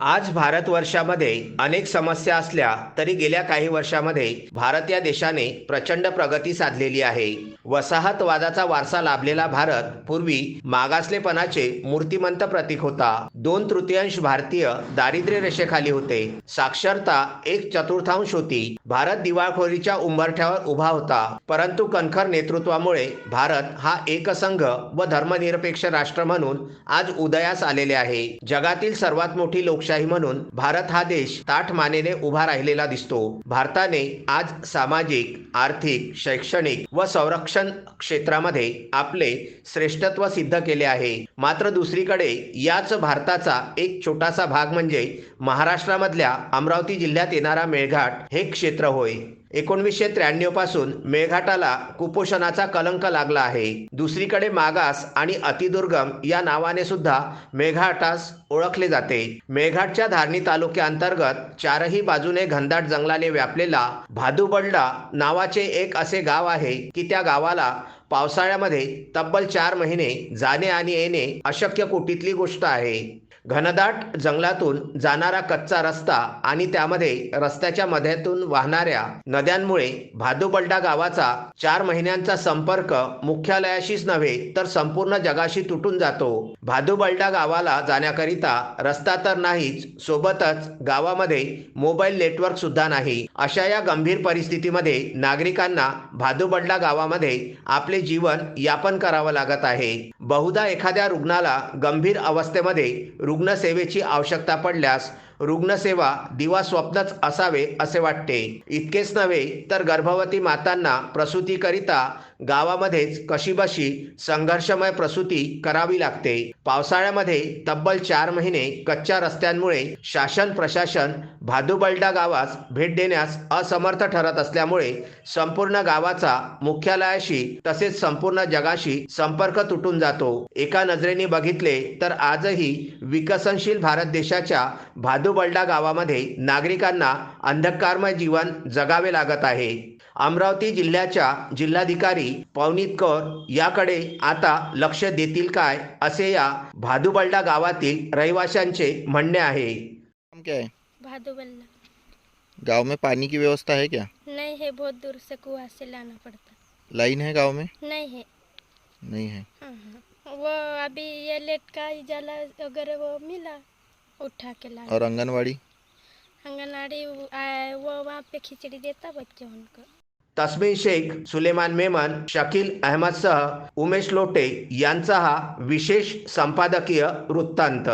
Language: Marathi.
आज भारतवर्षामध्ये अनेक समस्या असल्या तरी गेल्या काही वर्षामध्ये भारत या देशाने प्रचंड प्रगती साधलेली आहे. वसाहतवादाचा वारसा लाभलेला भारत पूर्वी मागासलेपणाचे मूर्तिमंत प्रतीक होता. दोन तृतीयांश भारतीय दारिद्र्य रेषेखाली होते. साक्षरता एक चतुर्थांश होती. भारत दिवाळखोरीच्या उंबरठ्यावर उभा होता. परंतु कणखर नेतृत्वामुळे भारत हा एकसंघ व धर्मनिरपेक्ष राष्ट्र म्हणून आज उदयास आलेले आहे. जगातील सर्वात मोठी लोकशाही म्हणून भारत हा देश ताठ मानेने उभा राहिलेला दिसतो. भारताने आज सामाजिक आर्थिक शैक्षणिक व संरक्षण क्षेत्रामध्ये आपले श्रेष्ठत्व सिद्ध केले आहे. मात्र दुसरीकडे याच भारताचा एक छोटासा भाग म्हणजे महाराष्ट्रामधल्या अमरावती जिल्ह्यात येणारा मेळघाट हे क्षेत्र होय. एकोणवीसशे त्र्याण्णवपासून मेळघाटाला कुपोषणाचा कलंक लागला आहे. दुसरीकडे मागास आणि अतिदुर्गम या नावाने सुद्धा मेघाटास ओळखले जाते. मेघाटच्या धारणी तालुक्याअंतर्गत चारही बाजूने घनदाट जंगलाने व्यापलेला भादुबल्डा नावाचे एक असे गाव आहे की त्या गावाला पावसाळ्यामध्ये तब्बल चार महिने जाणे आणि येणे अशक्य कोटीतली गोष्ट आहे. घनदाट जंगलातून जाणारा कच्चा रस्ता आणि त्यामध्ये रस्त्याच्या मध्यातून वाहणाऱ्या नद्यांमुळे भादुबल्डा गावाचा चार महिन्यांचा संपर्क मुख्यालयाशीच नव्हे तर संपूर्ण जगाशी तुटून जातो. भादुबल्डा गावाला जाण्याकरिता रस्ता तर नाहीच सोबतच गावामध्ये मोबाईल नेटवर्क सुद्धा नाही. अशा या गंभीर परिस्थितीमध्ये नागरिकांना भादुबल्डा गावामध्ये आपले जीवन यापन करावं लागत आहे. बहुधा एखाद्या रुग्णाला गंभीर अवस्थेमध्ये रुग्णसेवेची आवश्यकता पडल्यास रुग्णसेवा दिवा स्वप्नच असावे असे वाटते. इतकेच नव्हे तर गर्भवती मातांना प्रसूतीकरिता गावामध्येच कशीबशी संघर्षमय प्रसूती करावी लागते. पावसाळ्यामध्ये तब्बल चार महिने कच्च्या रस्त्यांमुळे शासन प्रशासन भादुबलडा गावास भेट देण्यास असमर्थ ठरत असल्यामुळे संपूर्ण गावाचा मुख्यालयाशी तसेच संपूर्ण जगाशी संपर्क तुटून जातो. एका नजरेने बघितले तर आजही विकसनशील भारत देशाच्या भादुबलडा गावामध्ये नागरिकांना अंधकारमय जीवन जगावे लागत आहे. अमरावती जिल्ह्याच्या जिल्हाधिकारी पवनीत कौर याकडे आता लक्ष देतील काय असे या भादुबल्डा गावातील रहिवाशांचे म्हणणे आहे. नाम क्या है भादुबल्ला गांव में पानी की व्यवस्था है क्या? नहीं है बहुत दूर से कुआं से लाना पड़ता. लाइन है गांव में? नहीं है नहीं है हाँ, हाँ। वो अभी ये लेट का उजाला वगैरह वो मिला उठा के ला और आंगनवाड़ी आंगनवाड़ी वो आए, वो वहाँ पे खिचड़ी देता बच्चों को तस्मिन शेख सुलेमान मेमन शकील अहमदसह उमेश लोटे यांचा हा विशेष संपादकीय वृत्तांत.